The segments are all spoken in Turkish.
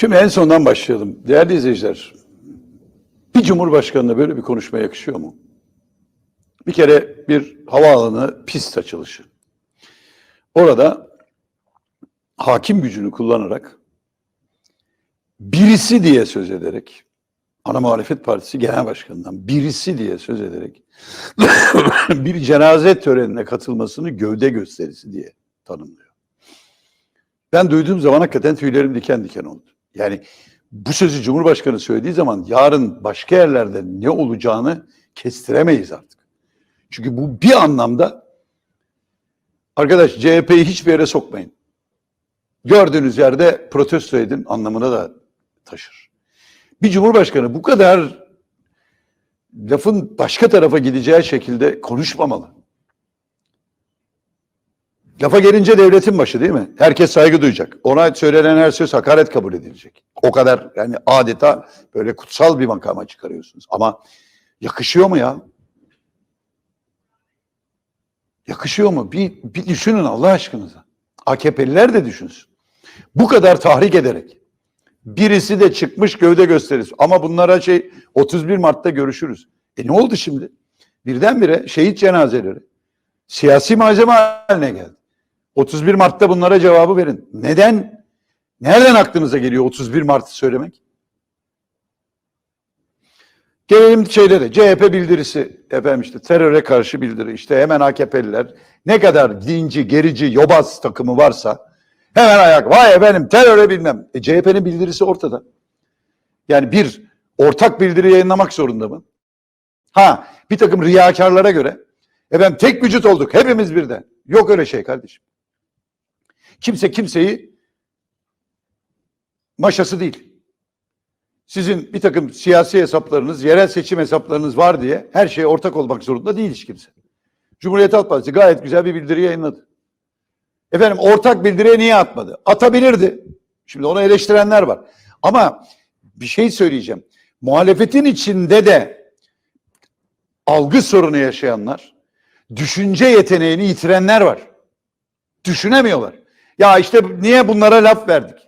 Şimdi en sondan başlayalım. Değerli izleyiciler, bir cumhurbaşkanına böyle bir konuşma yakışıyor mu? Bir kere bir havaalanı pist açılışı. Orada hakim gücünü kullanarak birisi diye söz ederek ana muhalefet partisi genel başkanından birisi diye söz ederek bir cenaze törenine katılmasını gövde gösterisi diye tanımlıyor. Ben duyduğum zaman hakikaten tüylerim diken diken oldu. Yani bu sözü Cumhurbaşkanı söylediği zaman yarın başka yerlerde ne olacağını kestiremeyiz artık. Çünkü bu bir anlamda arkadaş CHP'yi hiçbir yere sokmayın. Gördüğünüz yerde protesto edin anlamına da taşır. Bir cumhurbaşkanı bu kadar lafın başka tarafa gideceği şekilde konuşmamalı. Lafa gelince devletin başı değil mi? Herkes saygı duyacak. Ona söylenen her söz hakaret kabul edilecek. O kadar yani adeta böyle kutsal bir makama çıkarıyorsunuz. Ama yakışıyor mu ya? Yakışıyor mu? Bir, bir düşünün Allah aşkınıza. AKP'liler de düşünsün. Bu kadar tahrik ederek birisi de çıkmış gövde gösterisi. Ama bunlara şey 31 Mart'ta görüşürüz. E ne oldu şimdi? Birdenbire şehit cenazeleri siyasi malzeme haline geldi. 31 Mart'ta bunlara cevabı verin. Neden? Nereden aklınıza geliyor 31 Mart'ı söylemek? Gelelim şeylere. CHP bildirisi. Efendim işte teröre karşı bildiri. İşte hemen AKP'liler ne kadar dinci, gerici, yobaz takımı varsa hemen ayak. Vay efendim teröre bilmem. E, CHP'nin bildirisi ortada. Yani bir ortak bildiri yayınlamak zorunda mı? Ha bir takım riyakarlara göre efendim tek vücut olduk hepimiz birden. Yok öyle şey kardeşim. Kimse kimseyi maşası değil. Sizin bir takım siyasi hesaplarınız, yerel seçim hesaplarınız var diye her şeye ortak olmak zorunda değil hiç kimse. Cumhuriyet Halk Partisi gayet güzel bir bildiri yayınladı. Efendim ortak bildiriye niye atmadı? Atabilirdi. Şimdi onu eleştirenler var. Ama bir şey söyleyeceğim. Muhalefetin içinde de algı sorunu yaşayanlar, düşünce yeteneğini yitirenler var. Düşünemiyorlar. Ya işte niye bunlara laf verdik?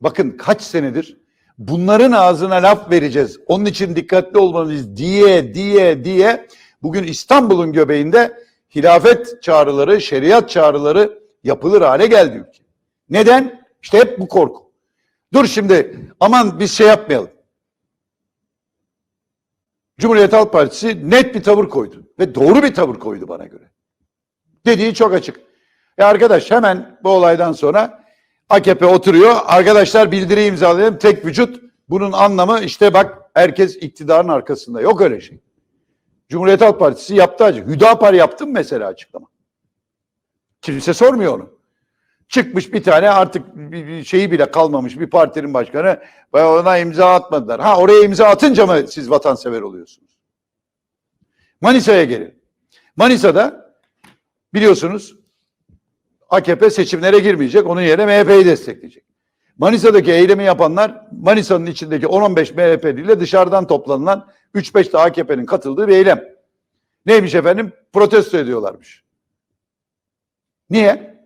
Bakın kaç senedir bunların ağzına laf vereceğiz. Onun için dikkatli olmalıyız diye diye diye bugün İstanbul'un göbeğinde hilafet çağrıları, şeriat çağrıları yapılır hale geldi ülke. Neden? İşte hep bu korku. Dur şimdi aman biz şey yapmayalım. Cumhuriyet Halk Partisi net bir tavır koydu ve doğru bir tavır koydu bana göre. Dediği çok açık. E arkadaş hemen bu olaydan sonra AKP oturuyor. Arkadaşlar bildiri imzalayalım tek vücut. Bunun anlamı işte bak herkes iktidarın arkasında. Yok öyle şey. Cumhuriyet Halk Partisi yaptı acı. Hüdapar yaptı mı mesela açıklama? Kimse sormuyor onu. Çıkmış bir tane artık bir şeyi bile kalmamış bir partinin başkanı ve ona imza atmadılar. Ha oraya imza atınca mı siz vatansever oluyorsunuz? Manisa'ya gelin. Manisa'da biliyorsunuz AKP seçimlere girmeyecek. Onun yerine MHP'yi destekleyecek. Manisa'daki eylemi yapanlar Manisa'nın içindeki 10-15 MHP'li ile dışarıdan toplanılan 3-5 de AKP'nin katıldığı bir eylem. Neymiş efendim? Protesto ediyorlarmış. Niye?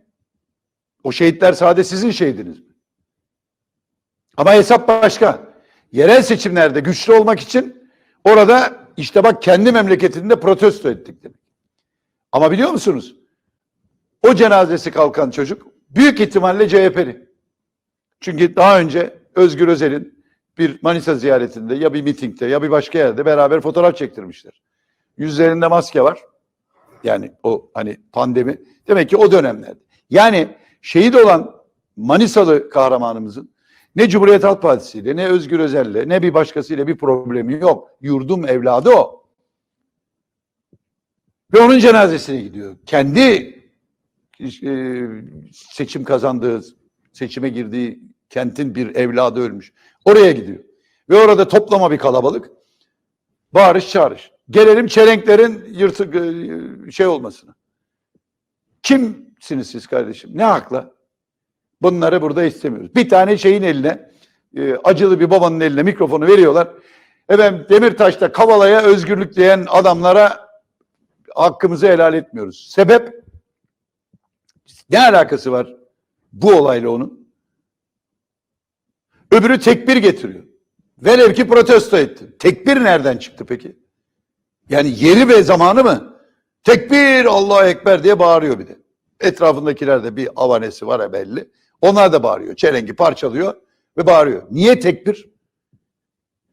O şehitler sade sizin şehidiniz? Ama hesap başka. Yerel seçimlerde güçlü olmak için orada işte bak kendi memleketinde protesto ettik demek. Ama biliyor musunuz? O cenazesi kalkan çocuk büyük ihtimalle CHP'li. Çünkü daha önce Özgür Özel'in bir Manisa ziyaretinde ya bir mitingde ya bir başka yerde beraber fotoğraf çektirmişler. Yüzlerinde maske var. Yani o hani pandemi. Demek ki o dönemlerde. Yani şehit olan Manisalı kahramanımızın ne Cumhuriyet Halk Partisi ile ne Özgür Özel'le ne bir başkasıyla bir problemi yok. Yurdum evladı o. Ve onun cenazesine gidiyor. Kendi e, seçim kazandığı, seçime girdiği kentin bir evladı ölmüş. Oraya gidiyor. Ve orada toplama bir kalabalık. Bağırış çağırış. Gelelim çelenklerin yırtık e, şey olmasına. Kimsiniz siz kardeşim? Ne hakla? Bunları burada istemiyoruz. Bir tane şeyin eline, e, acılı bir babanın eline mikrofonu veriyorlar. Efendim Demirtaş'ta Kavala'ya özgürlük diyen adamlara hakkımızı helal etmiyoruz. Sebep ne alakası var bu olayla onun? Öbürü tekbir getiriyor. Velev ki protesto etti. Tekbir nereden çıktı peki? Yani yeri ve zamanı mı? Tekbir Allahu Ekber diye bağırıyor bir de. Etrafındakiler de bir avanesi var ya belli. Onlar da bağırıyor. Çelengi parçalıyor ve bağırıyor. Niye tekbir?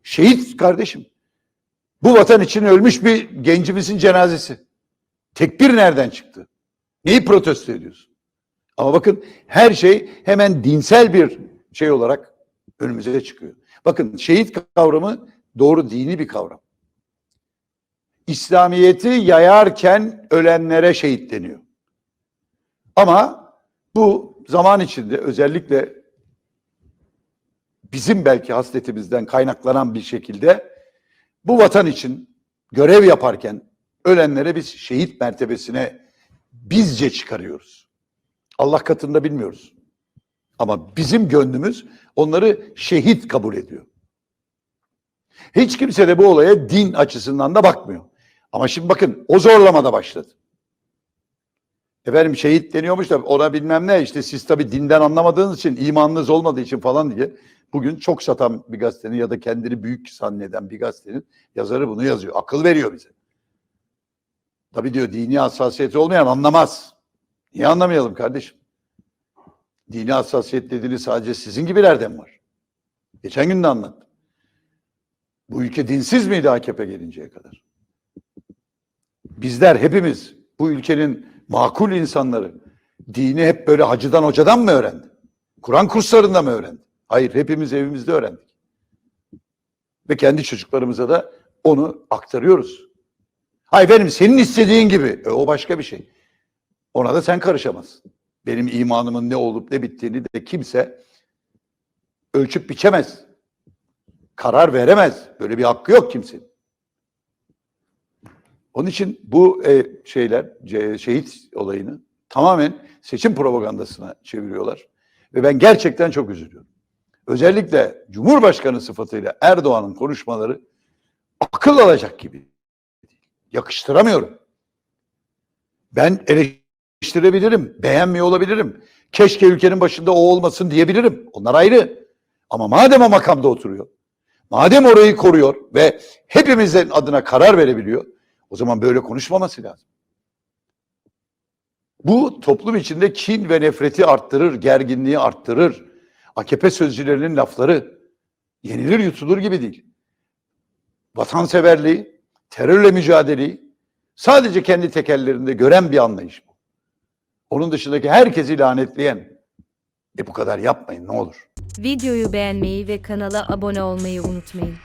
Şehit kardeşim. Bu vatan için ölmüş bir gencimizin cenazesi. Tekbir nereden çıktı? Neyi protesto ediyorsun? Ama bakın her şey hemen dinsel bir şey olarak önümüze çıkıyor. Bakın şehit kavramı doğru dini bir kavram. İslamiyeti yayarken ölenlere şehit deniyor. Ama bu zaman içinde özellikle bizim belki hasletimizden kaynaklanan bir şekilde bu vatan için görev yaparken ölenlere biz şehit mertebesine bizce çıkarıyoruz. Allah katında bilmiyoruz. Ama bizim gönlümüz onları şehit kabul ediyor. Hiç kimse de bu olaya din açısından da bakmıyor. Ama şimdi bakın o zorlamada başladı. Efendim şehit deniyormuş da ona bilmem ne işte siz tabii dinden anlamadığınız için imanınız olmadığı için falan diye bugün çok satan bir gazetenin ya da kendini büyük zanneden bir gazetenin yazarı bunu yazıyor. Akıl veriyor bize. Tabii diyor dini hassasiyeti olmayan anlamaz. Niye anlamayalım kardeşim? Dini hassasiyet dediğiniz sadece sizin gibilerden var. Geçen gün de anlattım. Bu ülke dinsiz miydi AKP gelinceye kadar? Bizler hepimiz bu ülkenin makul insanları dini hep böyle hacıdan hocadan mı öğrendi? Kur'an kurslarında mı öğrendi? Hayır hepimiz evimizde öğrendik. Ve kendi çocuklarımıza da onu aktarıyoruz. Hayır benim senin istediğin gibi. E, o başka bir şey. Ona da sen karışamazsın. Benim imanımın ne olup ne bittiğini de kimse ölçüp biçemez. Karar veremez. Böyle bir hakkı yok kimsenin. Onun için bu e, şeyler, şehit olayını tamamen seçim propagandasına çeviriyorlar. Ve ben gerçekten çok üzülüyorum. Özellikle Cumhurbaşkanı sıfatıyla Erdoğan'ın konuşmaları akıl alacak gibi. Yakıştıramıyorum. Ben eleştirebilirim, beğenmiyor olabilirim. Keşke ülkenin başında o olmasın diyebilirim. Onlar ayrı. Ama madem o makamda oturuyor, madem orayı koruyor ve hepimizin adına karar verebiliyor, o zaman böyle konuşmaması lazım. Bu toplum içinde kin ve nefreti arttırır, gerginliği arttırır. AKP sözcülerinin lafları yenilir yutulur gibi değil. Vatanseverliği, terörle mücadeleyi sadece kendi tekellerinde gören bir anlayış. Onun dışındaki herkesi lanetleyen. E bu kadar yapmayın ne olur. Videoyu beğenmeyi ve kanala abone olmayı unutmayın.